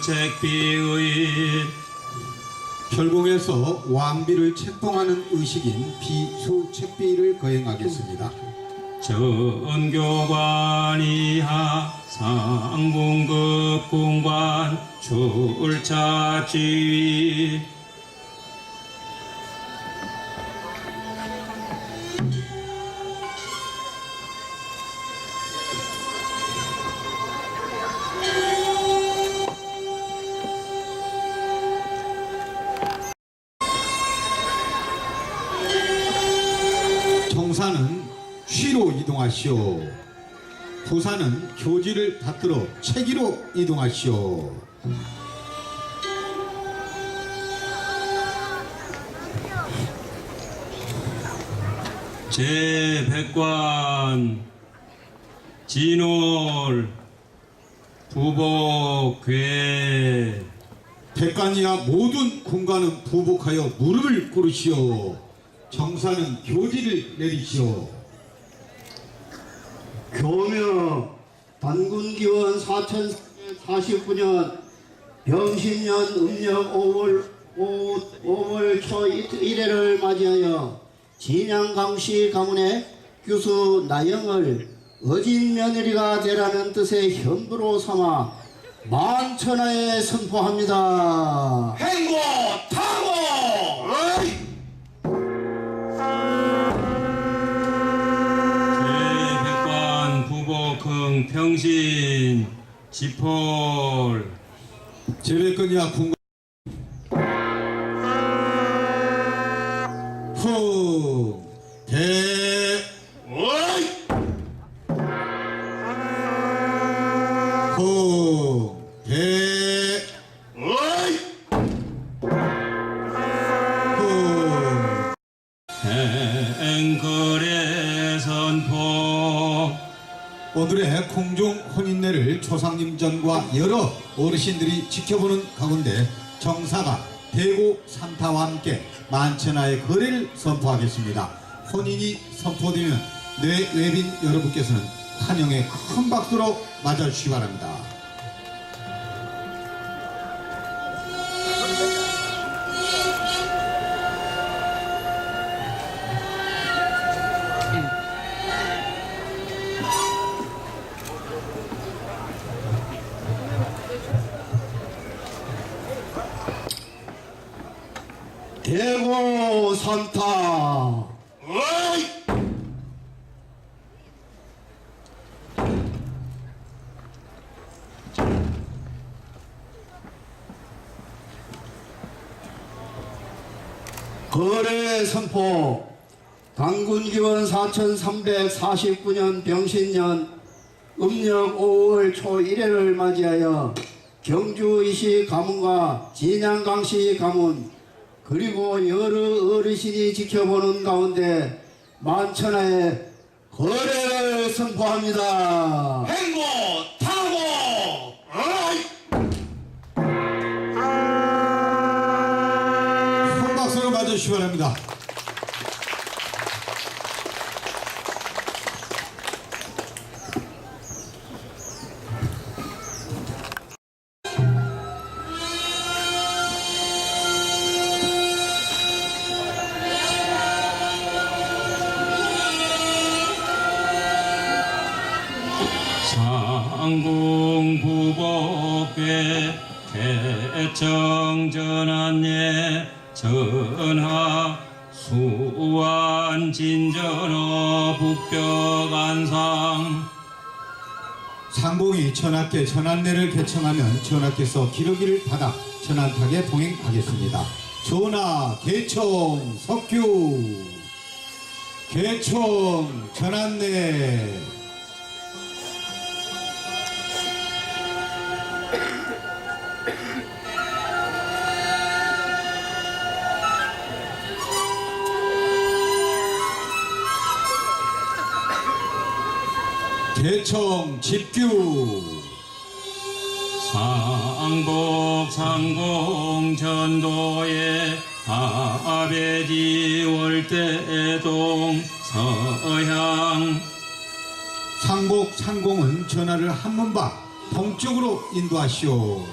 비수책비의 결공에서 왕비를 책봉하는 의식인 비수책비를 거행하겠습니다. 전교관이하 상궁급 공관 출차지휘 정사는 쉬로 이동하시오. 부사는 교지를 받들어 체기로 이동하시오. 제 백관 진월 부복괴 백관이야 모든 군관은 부복하여 무릎을 꿇으시오. 정사는 교지를 내리시오. 교묘 단군기원 4049년 병신년 음력 5월 5, 5월 초 1회를 맞이하여 진양강시 가문의 규수 나영을 어진 며느리가 되라는 뜻의 현부로 삼아 만천하에 선포합니다. 행고 타고 평신 지폴. 제백관이야 군관 후. 대. 후 오늘의 공중 혼인례를 조상님전과 여러 어르신들이 지켜보는 가운데 정사가 대고 산타와 함께 만천하의 거래를 선포하겠습니다. 혼인이 선포되면 뇌 외빈 여러분께서는 환영의 큰 박수로 맞아주시기 바랍니다. 대고 산타 거래 선포. 당군기원 4349년 병신년 음력 5월 초 1회를 맞이하여 경주이시 가문과 진양강시 가문 그리고 여러 어르신이 지켜보는 가운데 만천하에 거래를 선포합니다. 행고 타고 큰 박수로 맞아주시기 바랍니다. 전하 수완 진전어 북벽 안상. 상봉이 전하께 전한례를 개청하면 전하께서 기러기를 받아 전한탁에 봉행하겠습니다. 전하 개청 석규. 개청 전한례 개청 집규 상복 상공 전도에 아베지 월대동 서향 상복 상공은 전하를 한문바 동쪽으로 인도하시오.